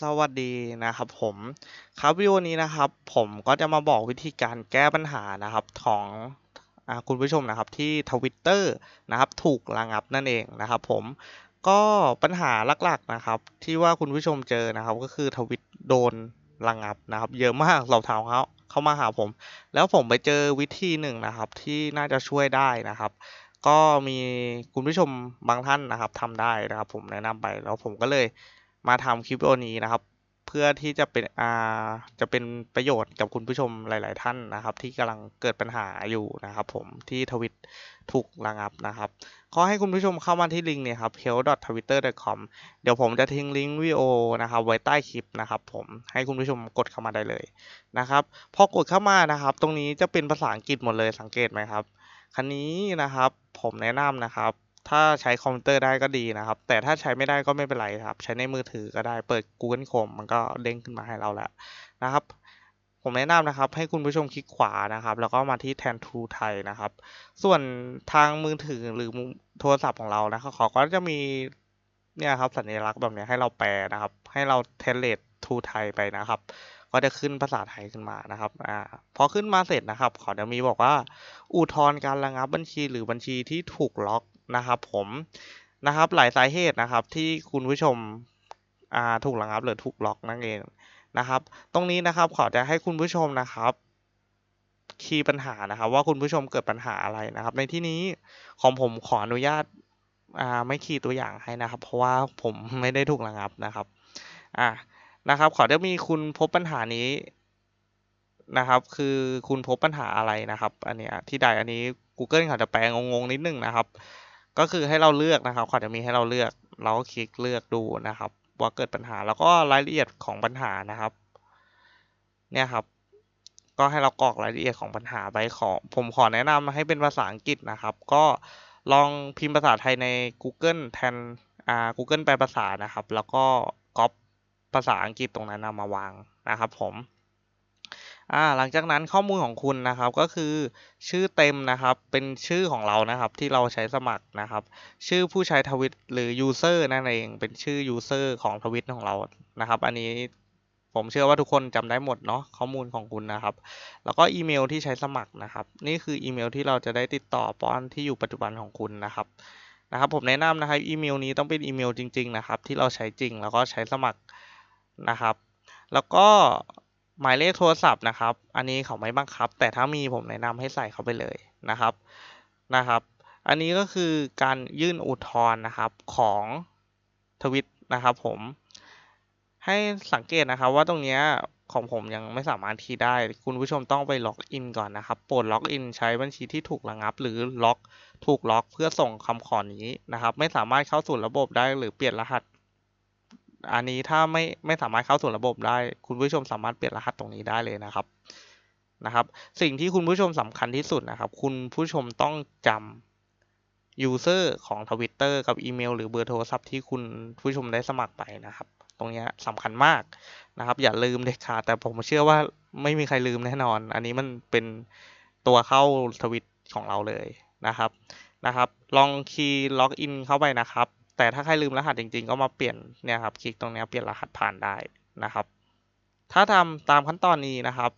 สวัสดีนะครับผมครับวิดีโอนี้นะครับ ผมก็จะมาบอกวิธีการแก้ปัญหานะครับของอคุณผู้ชมนะครับที่ทวิตเตอร์นะครับถูกระงับนั่นเองนะครับผมก็ปัญหาหลักๆนะครับ ที่ว่าคุณผู้ชมเจอนะครับ ก็คือทวิตโดนระงับนะครับ เยอะมากสอบถามเขาเข้ามาหาผม แล้วผมไปเจอวิธีหนึ่งนะครับ ที่น่าจะช่วยได้นะครับก็มีคุณผู้ชมบางท่านนะครับทำได้นะครับ ผมแนะนำไปแล้วผมก็เลย มาทำคลิปวิดีโอนี้นะครับ เพื่อที่จะเป็นอ่าจะเป็นประโยชน์กับคุณผู้ชมหลาย ๆ ท่านนะครับ ที่กำลังเกิดปัญหาอยู่นะครับ ผมที่ทวิตถูกระงับนะครับ ขอให้คุณผู้ชมเข้ามาที่ลิงก์เนี่ยครับ health.twitter.com เดี๋ยวผมจะทิ้งลิงก์วิดีโอนะครับ ไว้ใต้คลิปนะครับผมให้คุณผู้ชมกดเข้ามาได้เลยนะครับพอกดเข้ามานะครับ ตรงนี้จะเป็นภาษาอังกฤษหมดเลยสังเกตไหมครับคันนี้นะครับผมแนะนำนะครับ ถ้าใช้คอมพิวเตอร์ได้ก็ดีนะครับ แต่ถ้าใช้ไม่ได้ก็ไม่เป็นไรครับ ใช้ในมือถือก็ได้เปิด Google Chrome มันก็เด้งขึ้นมาให้เราแล้วนะครับ ผมแนะนำนะครับ ให้คุณผู้ชมคลิกขวานะครับ แล้วก็มาที่แทนทูไทยนะครับ ส่วนทางมือถือหรือโทรศัพท์ของเรานะครับเขาก็จะมีเนี่ยครับสัญลักษณ์แบบนี้ให้เราแปลนะครับ ให้เราเทเลตทูไทยไปนะครับ ก็จะขึ้นภาษาไทยขึ้นมานะครับอ่าพอขึ้นมาเสร็จนะครับเขาจะมีบอกว่า อุทธรณ์การระงับบัญชีหรือบัญชีที่ถูกล็อกนะครับ ผมนะครับ หลายสาเหตุนะครับ ที่คุณผู้ชมอ่าถูกระงับหรือถูกล็อกนั่นเองนะครับ ตรงนี้นะครับขอจะให้คุณผู้ชมนะครับคีย์ปัญหานะครับ ว่าคุณผู้ชมเกิดปัญหาอะไรนะครับ ในที่นี้ของผมขออนุญาตอ่าไม่คีย์ตัวอย่างให้นะครับ เพราะว่าผมไม่ได้ถูกระงับนะครับ อ่า นะครับ ขอจะมีคุณพบปัญหานี้นะครับ คือคุณพบปัญหาอะไรนะครับ อันเนี้ยที่ใดอันนี้ Google เขาจะแปลงงๆนิดนึงนะครับ ก็คือให้เราเลือกนะครับเขาจะมีให้เราเลือกเราก็คลิกเลือกดูนะครับ ว่าเกิดปัญหาแล้วก็รายละเอียดของปัญหานะครับ เนี่ยครับ ก็ให้เรากรอกรายละเอียดของปัญหาไปขอ ผมขอแนะนำให้เป็นภาษาอังกฤษนะครับ ก็ลองพิมพ์ภาษาไทยใน Google แทนอ่า Google แปลภาษานะครับ แล้วก็ก๊อป ภาษาอังกฤษตรงนั้นนำมาวางนะครับผมหลังจากนั้นข้อมูลของคุณนะครับก็คือชื่อเต็มนะครับเป็นชื่อของเรานะครับที่เราใช้สมัครนะครับ ชื่อผู้ใช้ทวิตหรือ user นั่นเองเป็นชื่อ user ของทวิตของเรานะครับ อันนี้ผมเชื่อว่าทุกคนจำได้หมดเนาะข้อมูลของคุณนะครับ แล้วก็อีเมลที่ใช้สมัครนะครับ นี่คืออีเมลที่เราจะได้ติดต่อป้อนที่อยู่ปัจจุบันของคุณนะครับนะครับ ผมแนะนำนะครับอีเมลนี้ต้องเป็นอีเมลจริง ๆ นะครับ ที่เราใช้จริงแล้วก็ใช้สมัคร นะครับ แล้วก็หมายเลขโทรศัพท์นะครับ อันนี้เขาไม่บังคับ แต่ถ้ามีผมแนะนำให้ใส่เข้าไปเลยนะครับนะครับ อันนี้ก็คือการยื่นอุทธรณ์นะครับของทวิตนะครับ ผม ให้สังเกตนะครับว่าตรงนี้ของผมยังไม่สามารถที่ได้ คุณผู้ชมต้องไปล็อกอินก่อนนะครับโปรดล็อกอินใช้บัญชีที่ถูกระงับ หรือล็อกถูกล็อกเพื่อส่งคำขอนี้นะครับ ไม่สามารถเข้าสู่ระบบได้หรือเปลี่ยนรหัส อันนี้ถ้าไม่ไม่สามารถเข้าสู่ระบบได้ คุณผู้ชมสามารถเปลี่ยนรหัสตรงนี้ได้เลยนะครับนะครับ สิ่งที่คุณผู้ชมสำคัญที่สุดนะครับ คุณผู้ชมต้องจำ user ของ Twitter กับอีเมลหรือเบอร์โทรศัพท์ที่คุณผู้ชมได้สมัครไปนะครับ ตรงนี้สำคัญมากนะครับ อย่าลืมเด็ดขาดแต่ผมเชื่อว่าไม่มีใครลืมแน่นอน อันนี้มันเป็นตัวเข้าทวิตของเราเลยนะครับนะครับ ลองคีย์ล็อกอินเข้าไปนะครับ แต่ถ้าใครลืมรหัสจริง ๆ ก็มาเปลี่ยนเนี่ยครับ คลิกตรงนี้เปลี่ยนรหัสผ่านได้นะครับ ถ้าทำตามขั้นตอนนี้นะครับ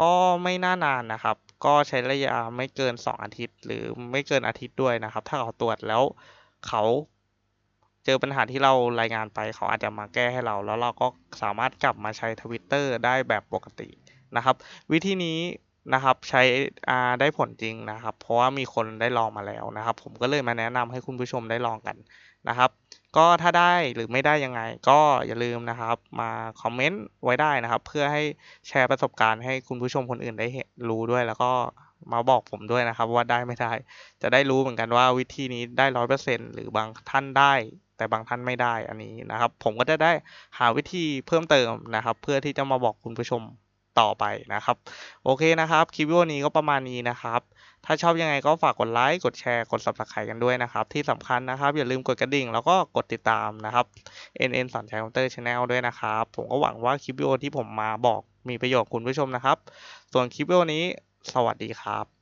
ก็ไม่น่านานนะครับ ก็ใช้ระยะไม่เกิน 2 อาทิตย์ หรือไม่เกินอาทิตย์ด้วยนะครับ ถ้าเขาตรวจแล้วเขาเจอปัญหาที่เรารายงานไปเขาอาจจะมาแก้ให้เรา แล้วเราก็สามารถกลับมาใช้ทวิตเตอร์ได้แบบปกตินะครับ วิธีนี้ นะครับ ใช้ได้ผลจริงนะครับ เพราะว่ามีคนได้ลองมาแล้วนะครับ ผมก็เลยมาแนะนำให้คุณผู้ชมได้ลองกันนะครับ ก็ถ้าได้หรือไม่ได้ยังไง ก็อย่าลืมนะครับ มาคอมเมนต์ไว้ได้นะครับ เพื่อให้แชร์ประสบการณ์ให้คุณผู้ชมคนอื่นได้เห็นรู้ด้วยแล้วก็มาบอกผมด้วยนะครับ ว่าได้ไม่ได้ จะได้รู้เหมือนกันว่าวิธีนี้ได้ร้อยเปอร์เซ็นหรือบางท่านได้ แต่บางท่านไม่ได้อันนี้นะครับ ผมก็จะได้หาวิธีเพิ่มเติมนะครับ เพื่อที่จะมาบอกคุณผู้ชม ต่อไปนะครับ โอเคนะครับ คลิปวิดีโอนี้ก็ประมาณนี้นะครับ ถ้าชอบยังไงก็ฝากกดไลค์กดแชร์กด subscribe กันด้วยนะครับ ที่สำคัญนะครับ อย่าลืมกดกระดิ่ง แล้วก็กดติดตามนะครับ NN สอนใช้คอมเตอร์ชาแนลด้วยนะครับ ผมก็หวังว่าคลิปวิดีโอที่ผมมาบอกมีประโยชน์คุณผู้ชมนะครับ ส่วนคลิปวิดีโอนี้ สวัสดีครับ